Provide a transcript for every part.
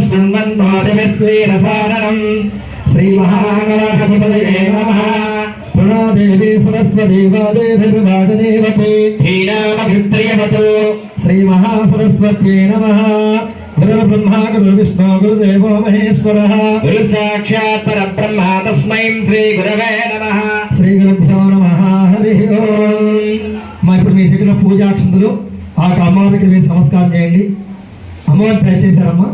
శృణ్వంతో దివస్వేన సారణం శ్రీ మహాగణాధిపతయే నమః పుణాదేవి సరస్వతి వాదేభిర్వాజదేవతే ధీనామభిత్రియవతు శ్రీ మహాసరస్వత్యై నమః గురుర్బ్రహ్మ గురుర్విష్ణు గురుదేవో మహేశ్వరः గురు సాక్షాత్ పరబ్రహ్మ తస్మై శ్రీ గురవే నమః శ్రీ గురుభ్యో నమ హరి ఓం మరి ఇప్పుడు మీ దగ్గర పూజాక్షంతులు ఆ అమ్మవారి దగ్గర వేసి నమస్కారం చేయండి అమ్మవారు దయచేశారమ్మా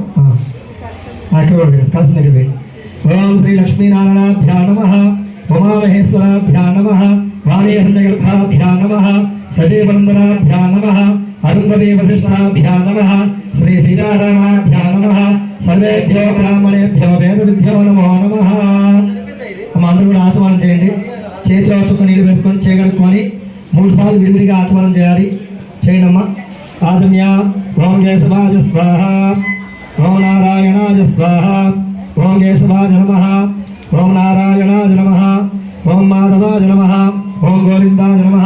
ఆ. ఆ, ఓం శ్రీ లక్ష్మీనారాయణాభ్యా నమ ఉమామహేశ్వరాభ్యా నమ వాణీహరణగర్భాభ్యా నమ సజీవనందనాభ్యా నమ అరుంధదేవశిష్టాభ్యా నమ శ్రీ శ్రీరారామాభ్యా నమ సర్వేభ్యో బ్రాహ్మణేభ్యో వేద విద్యో నమో నమ అందరూ కూడా ఆచమనం చేయండి. చేతిలో చుక్క నీళ్ళు వేసుకొని చేయగలుగుకొని మూడు సార్లు విడివిడిగా ఆచమనం చేయాలి. చేయండి ఆదమ్య ఓం కేశవాజ స్వాహ. ఓం నారాయణాయ స్వాహ. ఓం కేశవాజ నమ. ఓం నారాయణాజ నమ. ఓం మాధవాజ నమ. ఓం గోవిందాజ నమ.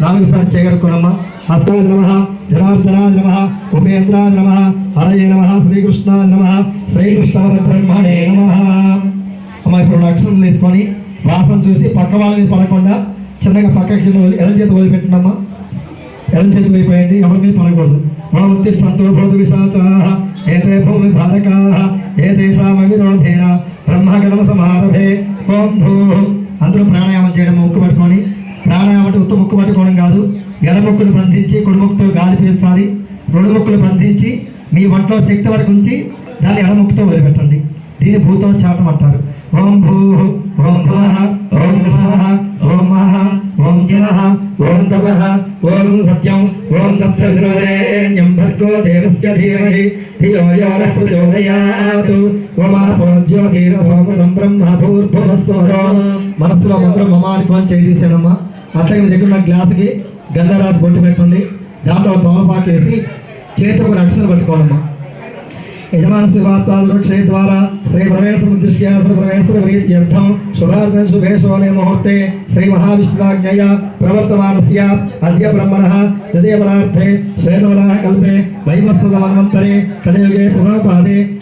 నాలుగు సార్లు చేయగలుగుకోనమ్మా హస్తాజ నమ. జనార్దనాజ నమ. ఉపేంద్రాజ నమ. హరయే నమ. శ్రీకృష్ణాజ నమ. శ్రీకృష్ణ బ్రహ్మణే నమ. అమ్మ ఇప్పుడు లక్షణం తీసుకొని వాసన చూసి పక్క వాళ్ళ మీద పడకుండా చిన్నగా పక్కకి ఎడం చేతి వదిలిపెట్టినమ్మా ఎడం చేతి వైపోయండి ఎవరి మీద పడకూడదు. మనం ఉత్తిష్టంతో భూత విశాచాః ఏతే భూమి భారకాః ఏ దేశామ విరోధేన బ్రహ్మగణమ సమారభే ఓం భూ అందరూ ప్రాణాయామం చేయడం ముక్కు పట్టుకొని ప్రాణాయామం అంటే ఉత్త ముక్కు పట్టుకోవడం కాదు ఎడ ముక్కును బంధించి కుడిముక్కుతో గాలి పీల్చాలి. రెండు ముక్కులు బంధించి మీ ఒంట్లో శక్తి వరకు ఉంచి దాన్ని ఎడముక్కుతో వదిలిపెట్టండి. దీని భూతో చాటం అంటారు ఓం భూ ఓం భువః ఓం విస్మః ఓం మహ ఓం జనః ఓం తపః ఓం సత్యం ఓం తత్సవితురేణ్యం భర్గో దేవస్య ధీమహి ధియో యో నః ప్రచోదయాత్ ఓమాపో జ్యోతిర మనస్సులో మంత్రం మమ అనుకోని తీసాడమ్మా అట్లా మీ దగ్గర ఉన్న గ్లాసుకి గంధరాజు బొట్టు పెట్టండి. దాంట్లో తోమపాకు వేసి చేతికి ఒక అక్షరం పట్టుకోవాలమ్మా. యజమాన వార్తాలు క్షయ ద్వారా శ్రీ ప్రవేశం దృశ్య శ్రీ ప్రవేశం ప్రీత్యర్థం శుభార్థం శుభే శోనే ముహూర్తే శ్రీ మహావిష్ణురాజ్ఞయ ప్రవర్తమానస్య అద్య బ్రహ్మణ తదేవరార్థే శ్వేతవరాహ కల్పే వైవస్వత మన్వంతరే కలియుగే పునఃపాదే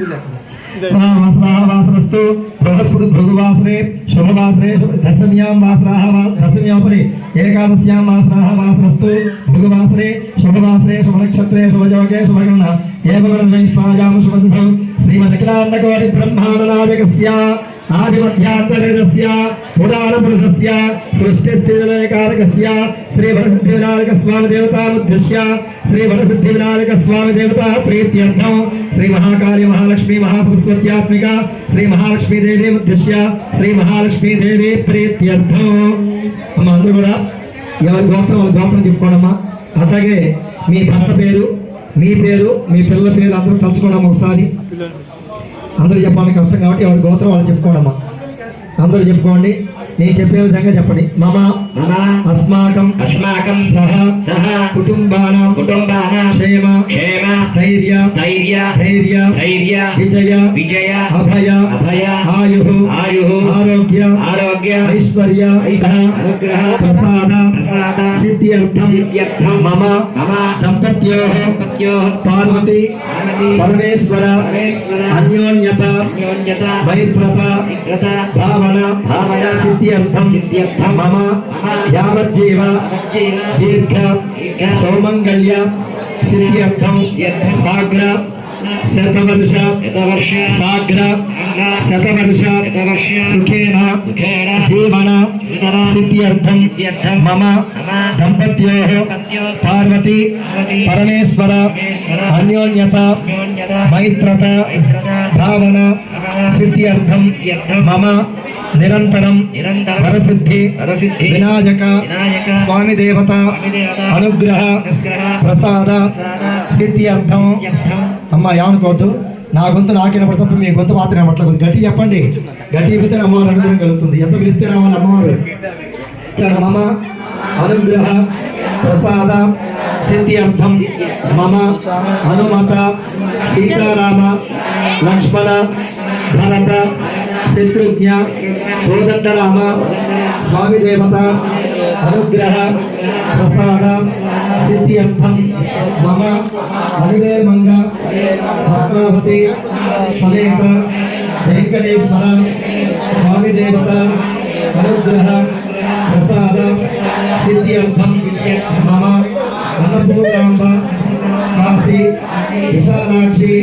సమేత శ్రీ వరద్ధినాథక స్వామి దేవతా సన్నిధౌ సమస్త దేవతా బ్రాహ్మణ హరిహర గురుచరణ సన్నిధౌ అస్మే వర్తమాన వివాహ చాంద్రమాన స్వస్తి శ్రీ ఆదిమధ్యాంతరేదస్య ఉదాన పురుషస్య సృష్టి స్థితిలయకారకస్య శ్రీ వరసిద్ధి వినాయక స్వామి దేవతానుద్దిశ్య శ్రీ వరసిద్ధి వినాయక స్వామి దేవత ప్రీత్యర్థం శ్రీ మహాకాళి మహాలక్ష్మి మహాసరస్వత్యాత్మిక శ్రీ మహాలక్ష్మి దేవి ఉద్దిశ్య శ్రీ మహాలక్ష్మి దేవి ప్రీత్యర్థం అమ్మ అందరూ కూడా ఎవరి గోత్రం వాళ్ళ గోత్రం చెప్పుకోడమ్మా. అట్లాగే మీ భర్త పేరు మీ పేరు మీ పిల్లల పేరు అందరూ తలుచుకోవడం ఒకసారి. అందరూ చెప్పాలని కష్టం కాబట్టి ఎవరి గోత్రం వాళ్ళు చెప్పుకోండమ్మా. అందరూ చెప్పుకోండి. నేను చెప్పే విధంగా చెప్పండి. మమ అస్మాకం అస్మాకం సహ సహ కుటుంబానాం కుటుంబానాం క్షేమ క్షేమ ధైర్య ధైర్య ధైర్య ధైర్య విజయ విజయ అభయ అభయ ఆయు ఆయు ఆరోగ్య ఆరోగ్య ఐశ్వర్య అనుగ్రహ ప్రసాద ప్రసాద సిద్ధ్యర్థం సిద్ధ్యర్థం మమ మమ దంపత్యో పత్యో పార్వతి పరమేశ్వర పరమేశ్వర అన్యోన్యత అన్యోన్యత మైత్రత విగ్రత भावया दीर्घ सौमङ्गल्य सिद्ध्यर्थम साग्र शतवर्ष साग्र शतवर्ष सुखेन जीवन सिद्ध्यर्थम मम दंपत्यो पार्वती परमेश्वर अन्योन्यता मैत्रता धावन सिद्ध्यर्थम मम నిరంతరం వరసిద్ధి వరసిద్ధి వినాయక స్వామి దేవత అనుగ్రహ ప్రసాద సిద్ధ్యర్థం. సిద్ధ్యర్థం. అమ్మ ఏమనుకోవద్దు. నా గొంతు నాకిన తప్ప మీ గొంతు మాత్రం అట్లా గట్టి చెప్పండి. గట్టి చెబితే అమ్మవారు అనుగ్రహం కలుగుతుంది. ఎంత పిలిస్తే రావాలి అమ్మవారు మమ అనుగ్రహ ప్రసాద సిద్ధి అర్థం మమ హనుమత సీతారామ లక్ష్మణ భరత శత్రుఘ్న కోదండరామ స్వామి దేవత అనుగ్రహ ప్రసాద సిద్ధి అర్థం మమ హరివేమంగ పద్మావతి సమేత వెంకటేశ్వర స్వామి దేవత అనుగ్రహ ప్రసాద సిద్ధ్యర్థం మమ అన్నపూర్ణాంబ కాశీ విశాలాక్షి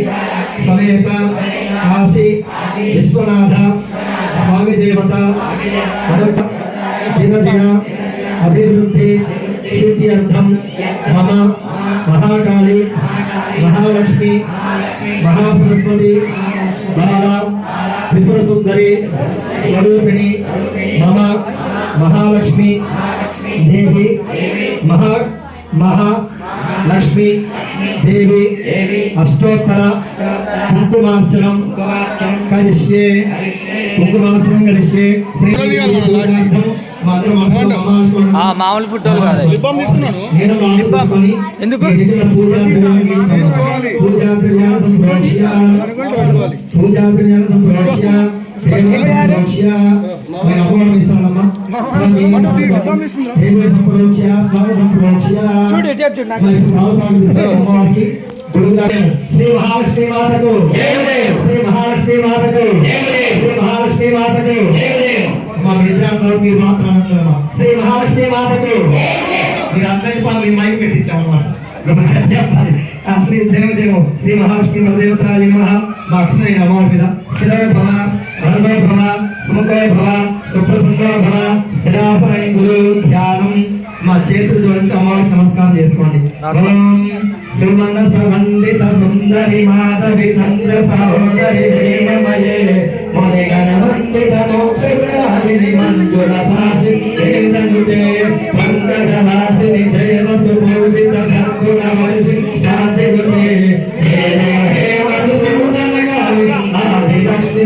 సమేత కాశీ విశ్వనాథ స్వామి దేవత అనుగ్రహ దినదిన అభివృద్ధి సిద్ధ్యర్థం మమ మహాకాళి మహాలక్ష్మి మహాసరస్వతి బాల త్రిపుర సుందరి స్వరూపిణి మమ మహాలక్ష్మి దేవి మహా మహా లక్ష్మి దేవి అష్టోత్తర కుంకుమార్చనం కుంకుమార్చనం మామూలు ఫోటోలు కాదు. ఎందుకు? చూడు ఎటు చూడు నాకు శ్రీ మహాలక్ష్మి మాతకు. శ్రీ మహాలక్ష్మి మాతకు. శ్రీ మహాలక్ష్మి మాతకు. మా మిత్రాలు మీరు మాత్రం శ్రీ మహాలక్ష్మి మాతకు. మీరు అందరికీ మా మైక్ పెట్టించామన్నమాట. శ్రీ జయం జయం శ్రీ మహాలక్ష్మి దేవతాయ నమ. మా అక్షరైన అమ్మవారి మీద. స్థిరో భవ వరదో భవ సుముఖో భవ సుప్రసన్నో భవ స్థిరాసనం గురు ధ్యానం. మా చేతులు జోడించి అమ్మవారికి నమస్కారం చేసుకోండి. సుమన సమందిత సుందరి మాధవి చంద్ర సహోదరి ప్రేమమయే ముని వందిత మంజుల భాసి పంకజ వాసిని దేవ సుపూజిత సద్గుణ మనిషి శాంతి గుతే జయ జయ హే మధుసూదన ఆది లక్ష్మి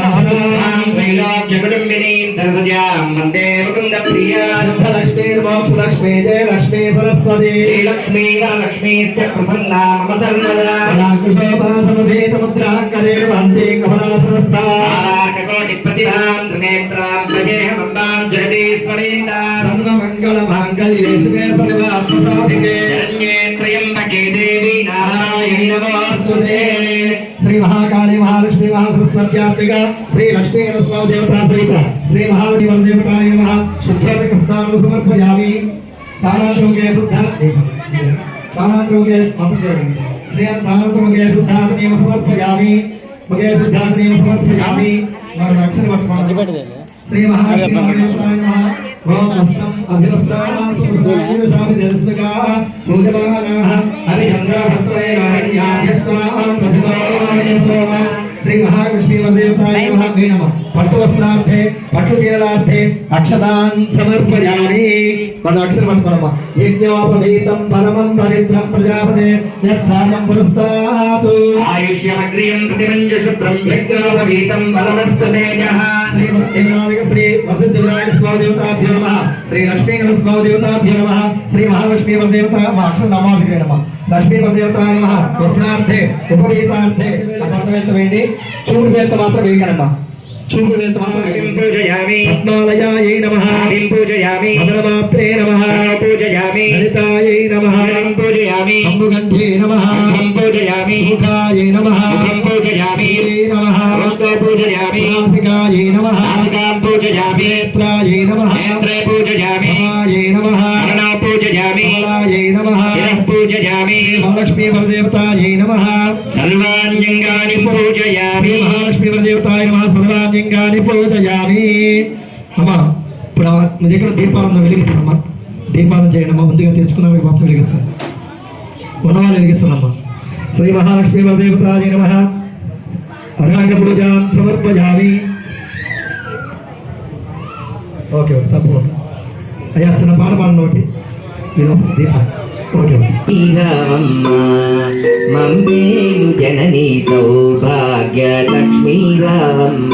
సుపూజిత వైదిక మార్గ ప్రదర్శయుతే జయ జయ హే ఒకసారి అంత పో. లక్ష్మీ జయ లక్ష్మీ సరస్వతి ముద్రాంకరే వందే కమలాసనస్థా సర్వమంగళ మాంగళ్యే శివే సర్వాత్మ సాధికే దేవి మహాలక్ష్మి మహాసరస్వత్యాత్మిక శ్రీ లక్ష్మీ స్వామి దేవతా సహిత శ్రీ మహాదేవ దేవతాయ నమః శుద్ధోదక స్నానం సమర్పయామి సానాంతముగే శుద్ధ సానాంతముగే శ్రీ సానాంతముగే శుద్ధాత్మీయం సమర్పయామి ముగే శుద్ధాత్మీయం సమర్పయామి మరి అక్షర వర్తమానం శ్రీ మహాలక్ష్మి దేవతాయ నమః ఓం హస్తం అభివస్త్రాణాం సుఖామి దేవస్తగా పూజమానాః హరిచంద్ర దేవతాయ నమః పట్టు వస్త్రార్థే పట్టు చీరలార్థే అక్షతాన్ సమర్పయామి మన అక్షరం పట్టుకోనమ్మా యజ్ఞోపవీతం పరమం పవిత్రం ప్రజాపతే యత్సాయం పురస్తాతు ఆయుష్యమగ్రియం ప్రతిమంజ శుభ్రం యజ్ఞోపవీతం బలమస్తు తేజః శ్రీ వినాయక శ్రీ వసంత వినాయక స్వామి దేవతాభ్యో నమ శ్రీ లక్ష్మీ స్వామి దేవతాభ్యో నమ శ్రీ మహాలక్ష్మీ దేవత మా అక్షర నామాభిరే నమ లక్ష్మీ దేవత నమ. వస్త్రార్థే ఉపవీతార్థే అక్షరం వేయండి. చూడు వెళ్త మాత్రం వేయగలమ్మా చూడు వెళ్త మాత్రం ఆదిం వేయండి పూజయామి పద్మాలయాయై నమ ఆదిం పూజయామి మదనమాత్రే నమ పూజయామి లలితాయై నమ ఆదిం పూజయామి అంబుగంధే నమ ముఖం పూజయామి ముఖాయై నమ ముఖం పూజయామి శ్రీ నమ పుష్ప పూజయామి సునాసికాయై నమ నాసికాం పూజయామి నేత్రాయై నమ నేత్రే పూజయామి మహాయై నమ కర్ణా పూజయామి కమలాయై నమ పూజయామి లింగాన్ని పూజయామి. అమ్మా ఇప్పుడు ఆ మీ దగ్గర దీపాలను వెలిగించమ్మా దీపాలను చేయండి అమ్మా ముందుగా తెచ్చుకున్న మీ పాపం వెలిగించండి ఉన్నవాళ్ళు వెలిగించండమ్మా శ్రీ మహాలక్ష్మీ వరదేవతాయ నమ. అర్హాంగ పూజాం సమర్పయామి. ఓకే తప్పకుండా. అయ్యా చిన్న పాట పాడిన ఒకటి. నేను దీపం. మమ్మేలు జనని సౌభాగ్య లక్ష్మీ రావమ్మ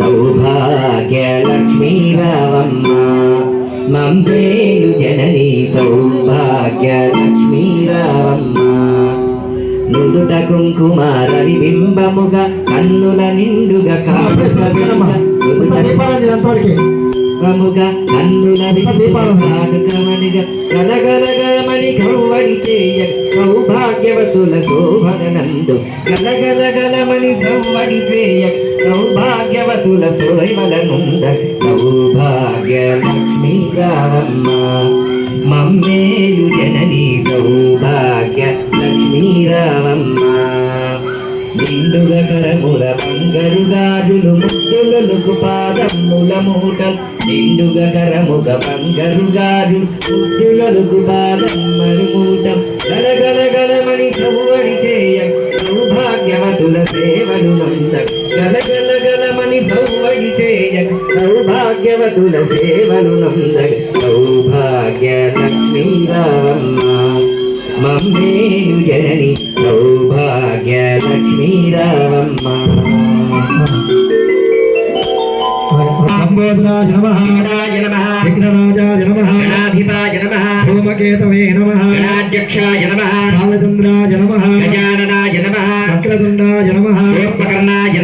సౌభాగ్య లక్ష్మీ రావమ్మ మమ్మేలు జనని సౌభాగ్య లక్ష్మీ రావమ్మ నుదుట కుంకుమ రవి బింబముగా కన్నుల నిండుగా అప్పుడే చేసేయమ్మా. ఇప్పుడు కాపుగా దీపాలను చేయండి కన్నుల సౌభాగ్యవతుల శోభనందు గలగలగలమని కౌవడి సౌభాగ్యవతుల శోభలనుంద సౌభాగ్య లక్ష్మీ రావమ్మ మమ్మేలు జనని సౌభాగ్య లక్ష్మీ రావమ్మ నిండుగ కరముల బంగరు గాజులు ముద్దులకు పాదముల మూటలు నిండుగ కరముగ బంగరు గాజులు ముద్దులకు పాదమ్మలు మూటం. గలగల సౌవడి చేయ సౌభాగ్యవతుల సేవలు మంద. గలగలగలమణి సౌవడి చేయ సౌభాగ్యవతుల సేవలు నంద సౌభాగ్య లక్ష్మీ రావమ్మ మమ్మేను జనని. సౌభాగ్య లక్ష్మీ రావమ్మ సంబోధనాయ నమ. విఘ్నరాజాయ నమ. గణాధిపాయ నమః. ధూమకేతవే నమ. గణాధ్యక్షాయ నమః. బాలచంద్రాయ నమ. గజాననాయ నమః. వక్రతుండాయ నమ. రూపకర్ణాయ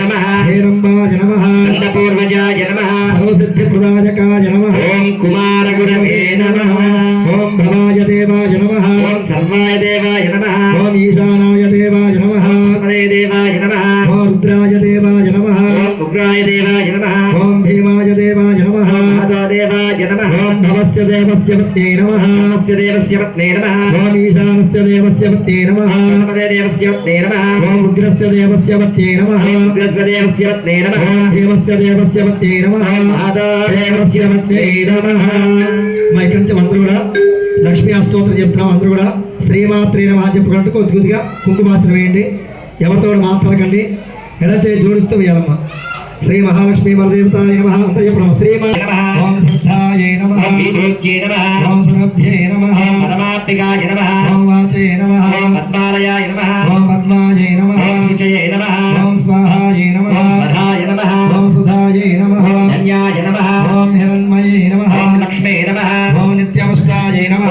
ఓం భవస్య దేవస్య పత్నే నమ. నమస్య దేవస్య పత్నే నమః. ఓం ఈశానస్య దేవస్య పత్నే నమ. పదే దేవస్య పత్నే నమః. ఓం ఉగ్రస్య దేవస్య పత్నే నమ. ఉగ్రస్య దేవస్య పత్నే నమః. ఓం భీమస్య దేవస్య పత్నే నమ. మా ఇక్కడి నుంచి అందరూ కూడా లక్ష్మీ అష్టోత్తరం చెప్తున్నాం అందరూ కూడా. శ్రీమాత్రి నమ చెప్పుకుంటూ కొద్ది కొద్దిగా కుంకుమార్చన వేయండి. ఎవరితో కూడా మాట్లాడకండి. ఎడ చేయి జోడిస్తూ వేయాలమ్మా. శ్రీ మహాలక్ష్మి వరదేవతాయ నమ అంతా చెప్పడం శ్రీమా ఓం శ్రద్ధాయ నమ. ఓం విభూత్యై నమః. ఓం సురభ్యే నమ. పరమాత్మికాయ నమః. ఓం వాచే నమ. పద్మాలయాయ నమః. ఓం పద్మాయ నమ. శుచయే నమః. ఓం స్వాహాయ నమ. స్వధాయ నమః. ఓం సుధాయ నమ. ధన్యాయ నమః. ఓం హిరణ్మయే నమ. లక్ష్మే నమః. ఓం నిత్యవష్టాయ నమ.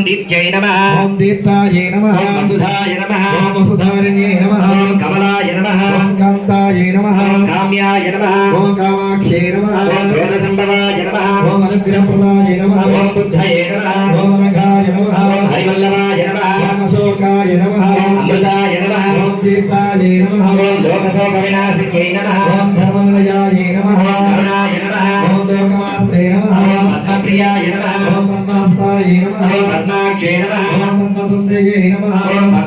ఓం దీప్త్యై నమః. ఓం దీప్తాయ నమ. ఓం వసుధాయ నమః. ఓం వసుధారిణ్యే నమ. ఓం కమలాయ నమః. ఓం కాంతాయ నమ. ఓం కామ్యాయ నమః. ఓం కామాక్షే నమ. ఓం క్రోధసంభవాయ నమః. ఓం అనుగ్రహప్రదాయ నమ. ఓం బుద్ధయే నమః. ఓం అనఘాయ నమ. ఓం హరివల్లభాయ నమః. ఓం అశోకాయ నమ. ఓం అమృతాయ నమః. ఓం దీప్తాయ నమ. ఓం లోకశోక వినాశిన్యై పద్మాక్షే నమః ఓం పద్మసుందరే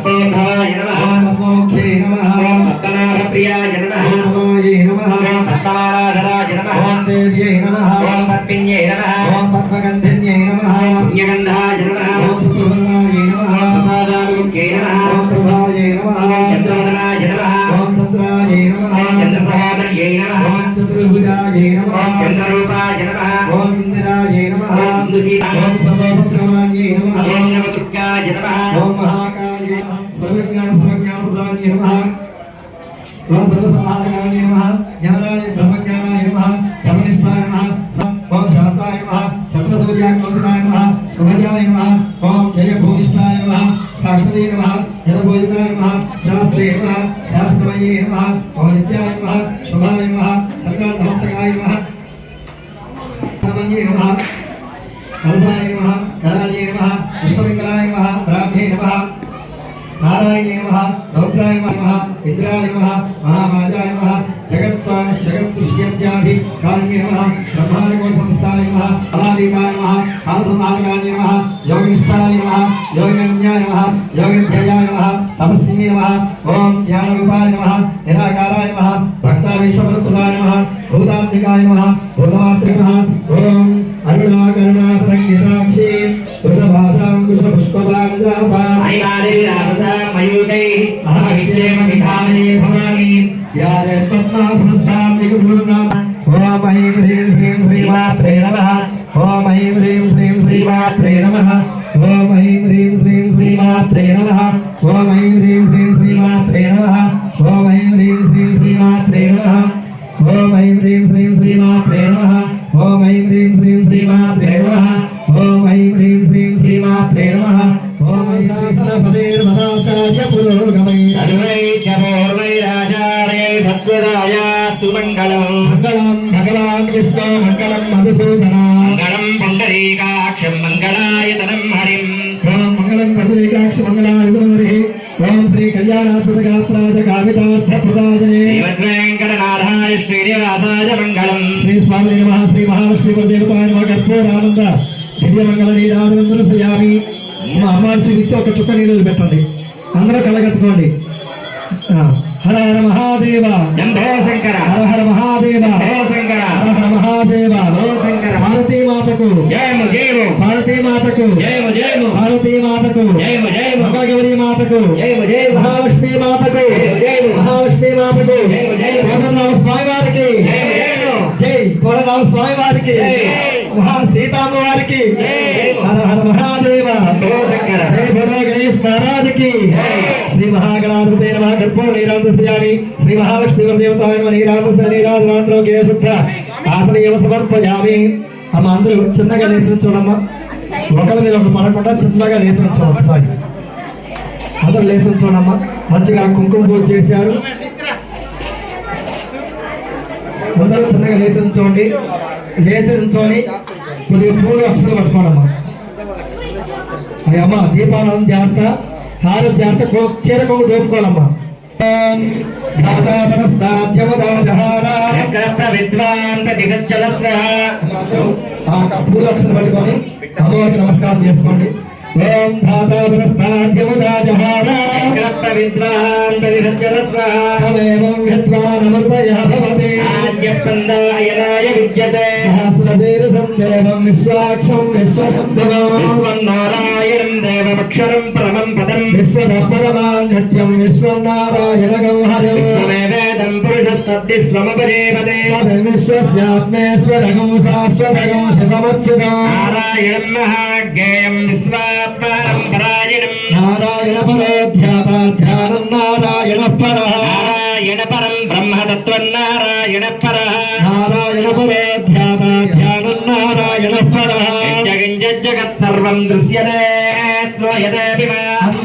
సముద్రాయ నమ ఇంద్రాయ నమ మహామాజాయ నమ कुश पुष्पदामयूटैर्विधामने या तत्नासनस्थापिकसुगुरुनाथ ॐ ऐं ह्रीं श्रीं श्रीमात्रे ओम ॐ ऐं ह्रीं श्रीं श्रीमात्रे नमः ओम ऐं ह्रीं श्रीं श्रीमात्रे नमः ॐ ऐं ह्रीं श्रीं श्रीमात्रे नमः ॐ ऐं ह्रीं श्रीं श्रीमात्रे नमः। ॐ ऐं ह्रीं श्रीं श्रीमात्रे नमः। ॐ ऐं ह्रीं श्रीं श्रीमात्रे नमः। श्रीमात्रे नमः ॐ शासनपदेर्मदाचार्य पुरोगमै अरुणै च पूर्णैराचार्यै भद्रराय सुमङ्गलम् मङ्गलम् भगवान् विष्णो मङ्गलम् मधुसूदना मङ्गलम् पुण्डरीकाक्षम् मङ्गलायतनम् हरिम् ॐ मङ्गलम् पुण्डरीकाक्ष मङ्गलायतनम् ॐ श्री कल्याणात्मकगात्राय कावितार्थप्रदाजने श्रीवेङ्कटनाथाय श्रीनिवासाय मङ्गलम् श्री स्वामी नमः श्री महालक्ष्मीपदेवताय नमः कर्पूरानन्द దివ్యమంగళ నీరాజనందన శ్రీయామి మా అమ్మాయి చూపించి ఒక చుక్క నీళ్ళు పెట్టండి అందరూ కళ్ళగట్టుకోండి. హర హర మహాదేవ. శంకర హర హర మహాదేవ. శంకర హర హర మహాదేవ. భారతీ మాతకు. జయము జయము. భారతీ మాతకు. జయము జయము. భారతీ మాతకు. జయము జయము. మహాగౌరీ మాతకు. జయము జయము. మహాలక్ష్మి మాతకు. జయము. మహాలక్ష్మి మాతకు. జయము జయము. స్వామి వారికి. జయము కోదండరామ స్వామి వారికి. మహా సీతామ్మ వారికి. హర హర మహాదేవ. జై బలో గణేష్ మహారాజుకి. శ్రీ మహాగణాధిపతి నమ. కర్పూర నీరాంతశ్యామి శ్రీ మహాలక్ష్మి దేవతాయ నమ. నీరాంత నీరాజనాంతరోగే శుద్ధ ఆసనీయ సమర్పయామి అమ్మ అందరూ చిన్నగా లేచి చూడమ్మా. ఒకరి మీద ఒకరు పడకుండా చిన్నగా లేచి చూడండి ఒకసారి అందరూ లేచి చూడమ్మా. మంచిగా కుంకుమ పూజ చేశారు. అందరూ చిన్నగా లేచి ఉంచోండి. లేచి కొద్దిగా పూలు అక్షరాలు పట్టుకోండమ్మా. అయ్యమ్మ దీపాలను జాగ్రత్త హార జాగ్రత్త కో- చీర కొంగు దోపుకోవాలమ్మా. ఓం ధాతాపనస్తాద్యమదాజహార. చక్ర విద్వాన్ ప్రతిగచ్చలస్ర అందరూ ఆ యొక్క పూల అక్షరం పట్టుకొని అమ్మవారికి నమస్కారం చేసుకోండి. ఓం ధాతా పురస్కార్యముదాజహార విద్వాన్సరస్వేవం విద్వానమృతయ భవతి ఆద్యపందాయనాయ విద్యతే సహస్రశీర్షం దేవం విశ్వాక్షం విశ్వశంభవం విశ్వం నారాయణం దేవమక్షరం పరమం పదం విశ్వధర్మరమాన్యత్యం విశ్వం నారాయణ గంహరం వేదం పురుషస్తద్దిశ్వమపదేవదే విశ్వస్యాత్మేశ్వరగం శాశ్వతగం శివమచ్యుతం నారాయణం మహాజ్ఞేయం విశ్వా పరాయణం నారాయణ పరోధ్యాపాధ్యానం నారాయణ పర నారాయణ పరం బ్రహ్మతత్వం నారాయణ పర నారాయణ పరోధ్యాపాధ్యానం నారాయణ పర జగత్ సర్వం దృశ్యతే శ్రూయతే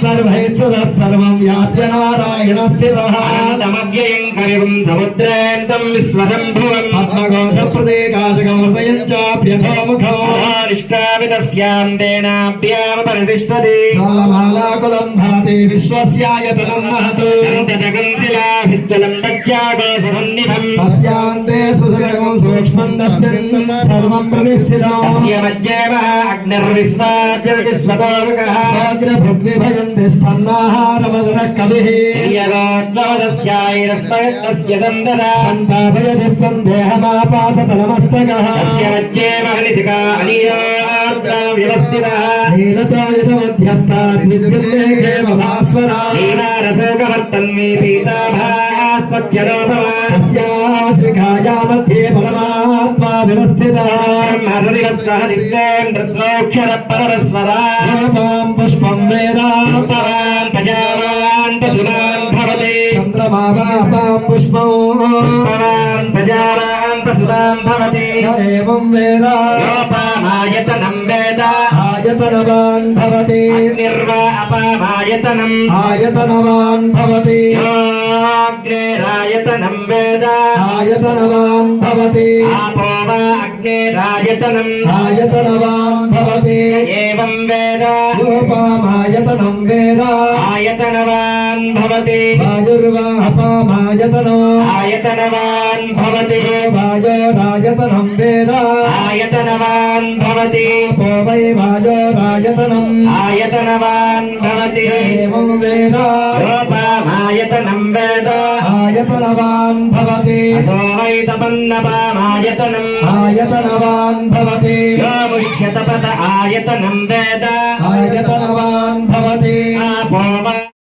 सर्वैश्वरः सर्वं व्याप्य नारायण स्थिरः नमव्ययं करिवं समुद्रेन्दं विश्वशम्भुवं पद्मकोशप्रदेकाशकं हृदयं चाप्यथोमुखोष्टाविदस्यां तेनाभ्याम परितिष्ठति कालमालाकुलं भाति विश्वस्यायतनं महतु तदकंशिलाभिस्तलं तच्चाकाशसन्निधं तस्यान्ते सुसुरगं सूक्ष्मं दश्यन्तं सर्वं प्रतिष्ठितम् अग्निर्विश्वाचर्विश्वतोरुकः साग्रभृग्विभयन्ति स्तन्नाहारमधुर कविः प्रियगाद्वारस्याैरस्मयत्तस्य सन्दरा सन्तापयति सन्देहमापाततलमस्तकः हरितिका अनीराद्राव्यवस्थितः नीलतायुधमध्यस्तात् विद्युल्लेखे भास्वरा नीलारसोगवर्तन्मे पीताभा तस्याश्रिकाया मध्ये परमात्मा व्यवस्थितः पुष्पं वेदान्तरान् प्रजावान् पशुना प्रभावापां पुष्पौ प्रजारान्तसुरां भवति एवं वेद पामायतनं वेद आयतनवान् भवति निर्वा अपामायतनम् आयतनवान् भवति अग्नेरायतनं वेद आयतनवान् भवति आपो वा अग्नेरायतनम् आयतनवान् भवति एवं वेद रूपामा आयतनं वेद आयतनवान् भवति वायुर्वाहपामायतनो आयतनवान् भवति वायोरायतनं वेद आयतनवान् भवति को वै वायोरायतनम् आयतनवान् भवति एवं वेद रूपमायतनं वेद आयतनवान् भवति आयतनम् आयतनवान् भवति मुष्यतपत आयतनं वेद आयतनवान् भवति